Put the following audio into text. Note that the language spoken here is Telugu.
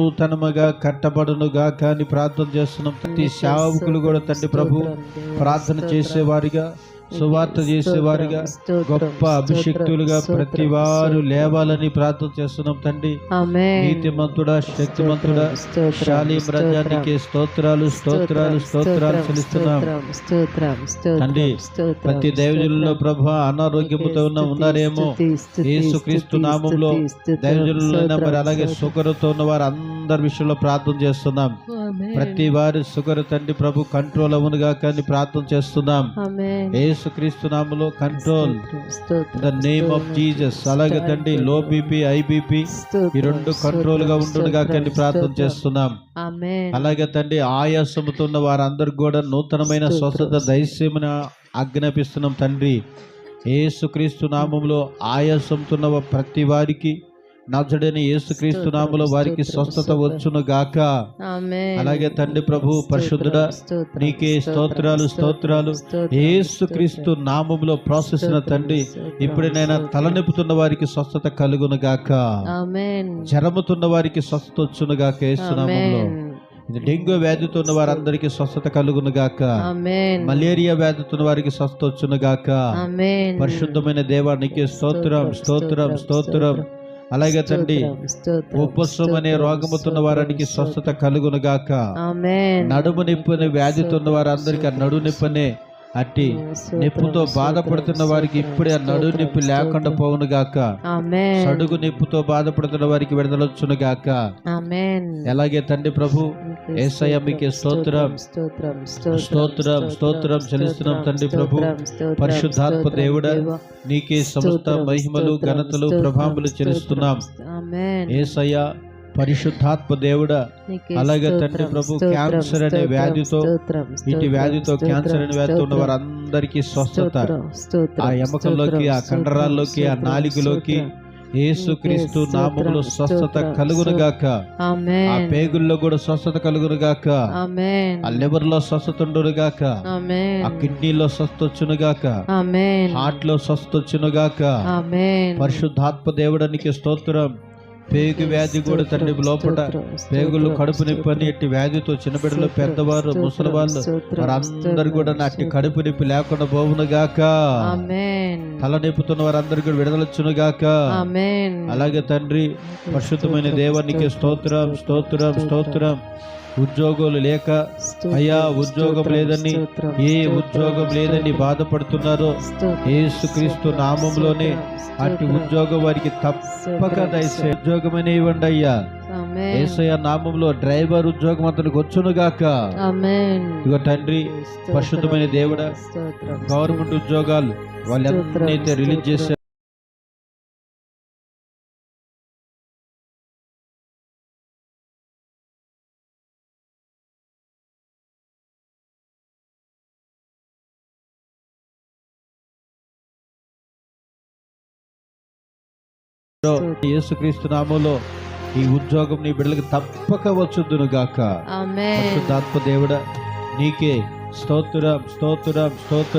నూతనముగా కట్టబడును గాక అని ప్రార్థన చేస్తున్నాం. ప్రతి సేవకులు కూడా తండ్రి ప్రభు ప్రార్థన చేసేవారిగా. సువార్త చేసేవారిగా గొప్ప అభిషక్తులుగా ప్రతి వారు లేవాలని ప్రార్థన చేస్తున్నాం తండ్రి. నీతిమంతుడా శక్తిమంతుడా శాలీం రజానికి స్తోత్రాలు స్తోత్రాలు స్తోత్రాలు చెల్లిస్తున్నాం. తండ్రి ప్రతి దైవజనుల్లో ప్రభ అనారోగ్యముతో ఉన్న ఉన్నారేమో? యేసుక్రీస్తు నామంలో దైవజనులైనా మరి అలాగే సుకరుతో ఉన్న వారు అందరి విషయంలో ప్రార్థన చేస్తున్నాం. ప్రతి వారి సుకరు తండ్రి ప్రభు కంట్రోల్ అవునుగా కానీ ప్రార్థన చేస్తున్నాం. యేసుక్రీస్తు నామంలో control. The name of Jesus అలాగే తండ్రి లో బీపీ ఐబీపీ ఈ రెండు కంట్రోల్గా ఉండునుగా కానీ ప్రార్థన చేస్తున్నాం. అలాగే తండ్రి ఆయాసముతో ఉన్న వారందరికి కూడా నూతనమైన స్వస్థత దైస్యమున ఆజ్ఞాపిస్తున్నాం తండ్రి. యేసుక్రీస్తు నామంలో ఆయాసంతో ఉన్న ప్రతి వారికి నజడని యేసుక్రీస్తు నామంలో వారికి స్వస్థత వచ్చును గాక. అలాగే తండ్రి ప్రభు పరిశుద్ధుడా నీకే స్తోత్రాలు స్తోత్రాలు. యేసుక్రీస్తు నామములో ప్రాసెసిన తండ్రి ఇప్పుడైనా తలనొప్పుతున్న వారికి స్వస్థత కలుగును గాక. జరముతున్న వారికి స్వస్థత వచ్చును గాక యేసు నామములో. ఇది డెంగ్యూ వ్యాధితో ఉన్న వారందరికీ స్వస్థత కలుగును గాక. మలేరియా వ్యాధితో ఉన్న వారికి స్వస్థత వచ్చును గాక. పరిశుద్ధమైన దేవానికి స్తోత్రం స్తోత్రం. స్తోత్రం. అలాగే తండ్రి ఉపస్వం అనే రోగముతున్న వారికి స్వస్థత కలుగును గాక. నడుము నొప్పి వ్యాధితో ఉన్న వారందరికీ ఆ నడు నొప్పనే అట్టి నొప్పుతో బాధపడుతున్న వారికి ఇప్పుడే నడు నొప్పి లేకుండా పోవును గాక. సడుగు నొప్పుతో బాధపడుతున్న వారికి విడుదలొచ్చును గాక. అలాగే తండ్రి ప్రభు ఏసయ్య మీకే స్తోత్రం స్తోత్రం. స్తోత్రం చెల్లిస్తున్నాం తండ్రి ప్రభు. పరిశుద్ధాత్మ దేవుడా నీకే సమస్త మహిమలు ఘనతలు ప్రభాములు చెల్లిస్తున్నాం. ఏసయ్య పరిశుద్ధాత్మ దేవుడా. అలాగే తండ్రి ప్రభు క్యాన్సర్ అనే వ్యాధితో ఇటు వ్యాధితో క్యాన్సర్ అనే వ్యాధితో ఉన్న వారందరికీ స్వస్థత. ఆ ఎముకల్లోకి ఆ కండరాల్లోకి ఆ నాలికలోకి యేసుక్రీస్తు నామములో స్వస్థత కలుగును గాక. ఆ పేగుల్లో కూడా స్వస్థత కలుగును గాక. ఆ లివర్లో స్వస్థత ఉండును గాక. ఆ కిడ్నీలో స్వస్థ వచ్చును గాక. హార్ట్లో స్వస్థ వచ్చును గాక. పరిశుద్ధాత్మ దేవుడానికి స్తోత్రం. పేగు వ్యాధి కూడా తండ్రి లోపల పేగులు కడుపు నొప్పి అని ఇట్టి వ్యాధితో చిన్నబిడ్డలు పెద్దవారు ముసలి వాళ్ళు వారందరు కూడా అట్టి కడుపు నొప్పి లేకుండా పోవును గాక. తల నొప్పుతున్న వారందరికీ కూడా విడుదలొచ్చును గాక. అలాగే తండ్రి పరిశుద్ధమైన దేవానికి స్తోత్రం స్తోత్రం. స్తోత్రం. ఉద్యోగాలు లేక అయ్యా ఉద్యోగం లేదని ఏ ఉద్యోగం లేదని బాధపడుతున్నారో యేసుక్రీస్తు నామంలోనే అట్టి ఉద్యోగం వారికి తప్పక దయచే ఉద్యోగమనే ఇవ్వండి అయ్యా. ఏసయ్య నామంలో డ్రైవర్ ఉద్యోగం అతనికి వచ్చును గాక. ఇదిగో తండ్రి పరిశుద్ధమైన దేవుడా గవర్నమెంట్ ఉద్యోగాలు వాళ్ళు ఎంతైతే రిలీజ్ చేశారు. యేసుక్రీస్తు నామంలో ఈ ఉద్యోగం నీ బిడ్డలకి తప్పక వచ్చుద్దును గాక పరిశుద్ధాత్మ దేవుడా నీకే స్తోత్రం స్తోత్రం స్తోత్రం.